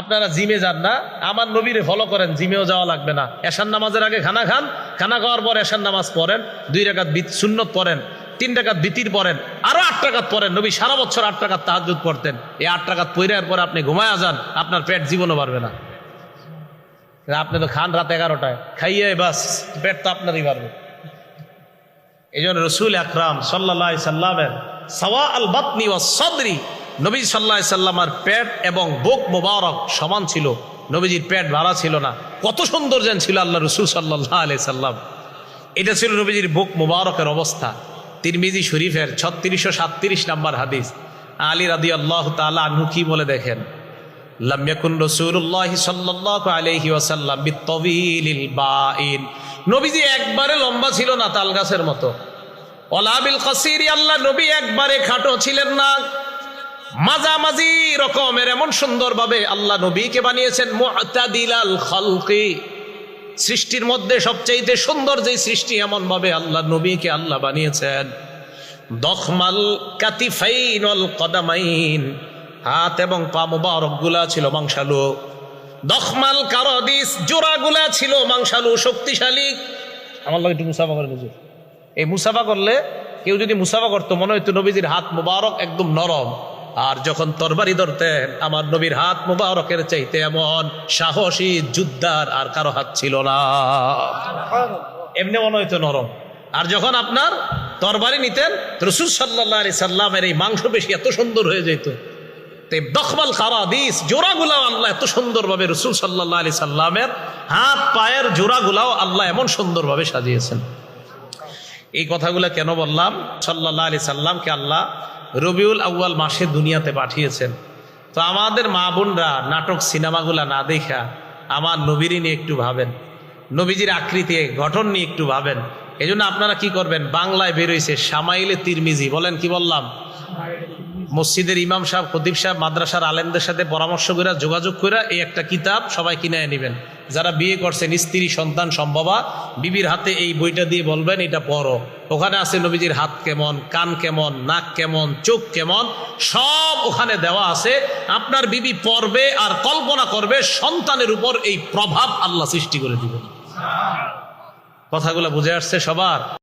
আপনারা জিমে যান না, আমার নবীরে ফলো করেন, জিমেও যাওয়া লাগবে না। এশান নামাজের আগে খানা খান, খানা খাওয়ার পর এশান নামাজ পড়েন, দুই রাকাত বিত সুন্নত পড়েন, তিন টাকাত বিতির পড়েন, আরও আট টাকাত পড়েন, নবী সারা বছর আট টাকাত তাহাজুদ পড়তেন। এই আট টাকাত পইরার পর আপনি ঘুমায় যান, আপনার পেট জীবনও পারবে না। আপনি তো খান রাত এগারোটায়, খাইয়ে বাস, পেট তো আপনারই পারবে এই জন্য রসুল আকরাম সাল্লাহ সাল্লামের সাওয়া আল বাতনি ও সদরি নবী সাল্লাহ সাল্লামার পেট এবং বুক মোবারক সমান ছিল। নবীজির পেট ভাড়া ছিল না। কত সুন্দর যেন ছিল আল্লাহ রসুল সাল্লাহ আলি সাল্লাম। এটা ছিল নবীজির বুক মোবারকের অবস্থা। তিরমিজি শরীফের ছত্রিশশো সাতত্রিশ নাম্বার হাদিস। আলী রাদি আল্লাহ তালা আনহু কি বলে দেখেন? লাম ইয়াকুন রাসূলুল্লাহ সাল্লাল্লাহু আলাইহি ওয়াসাল্লাম বিত্তাবিলিল বাইন নবীজি একবারে লম্বা ছিল না তাল গাছের মতো ওলাবিল কাসিরি, আল্লাহ নবী একবারে খাটো ছিলেন না। মাঝামাঝি রকমের এমন সুন্দরভাবে আল্লাহ নবীকে বানিয়েছেন মুআতাদিলাল খালকি। সৃষ্টির মধ্যে সবচাইতে সুন্দর যে সৃষ্টি এমন ভাবে আল্লাহ নবীকে আল্লাহ বানিয়েছেন। দখমাল কাতিফাইন অল কদামাইন। হাত এবং পা মোবারকগুলা ছিল মাংসালু। দখমাল কারদিস জোড়া গুলা ছিল মাংসালু, শক্তিশালী। আমার লোক একটু মুসাফা করে বুঝুন এই মুসাফা করলে কেউ যদি মুসাফা করতো, মনে হইতো নবীজির হাত মোবারক একদম নরম। আর যখন তরবারি ধরতেন, আমার নবীর হাত মুবারকের চাইতে এমন সাহসী যুদ্ধার আর কারও হাত ছিল না। এমনি মনে হইতো নরম। আর যখন আপনার তরবারি নিতেন, রসুল সাল্লাহ সাল্লামের এই মাংস বেশি এত সুন্দর হয়ে যেত। দখমাল কারাদিস জোড়াগুলাও আল্লাহ এত সুন্দরভাবে রসুল সাল্লাহ আলি সাল্লামের হাত, পায়ের জোড়াগুলাও আল্লাহ এমন সুন্দরভাবে সাজিয়েছেন। এই কথাগুলো কেন বললাম? সাল্লাহ আলি সাল্লামকে আল্লাহ রবিউল আউ্য়াল মাসে দুনিয়াতে পাঠিয়েছেন। তো আমাদের মা বোনরা নাটক সিনেমাগুলা না দেখা আমার নবীরই নিয়ে একটু ভাবেন, নবীজির আকৃতি, গঠন নিয়ে একটু ভাবেন। এই আপনারা কি করবেন? বাংলায় বেরোইছে সামাইলে তিরমিজি, বলেন কি বললাম? মসজিদের ইমাম সাহেব, খতিব সাহেব, মাদ্রাসার আলেমদের সাথে পরামর্শ করে যোগাযোগ করে এই একটা কিতাব সবাই কিনে নেবেন। যারা বিয়ে করছেন স্ত্রী, সন্তান, সম্ভবা, বিবির হাতে এই বইটা দিয়ে বলবেন, এটা পড়ো। ওখানে আছে নবীজির হাত কেমন, কান কেমন, নাক কেমন, চোখ কেমন, সব ওখানে দেওয়া আছে। আপনার বিবি পড়বে আর কল্পনা করবে সন্তানের উপর এই প্রভাব আল্লাহ সৃষ্টি করে দিবেন। কথাগুলো বুঝে আসছে সবার?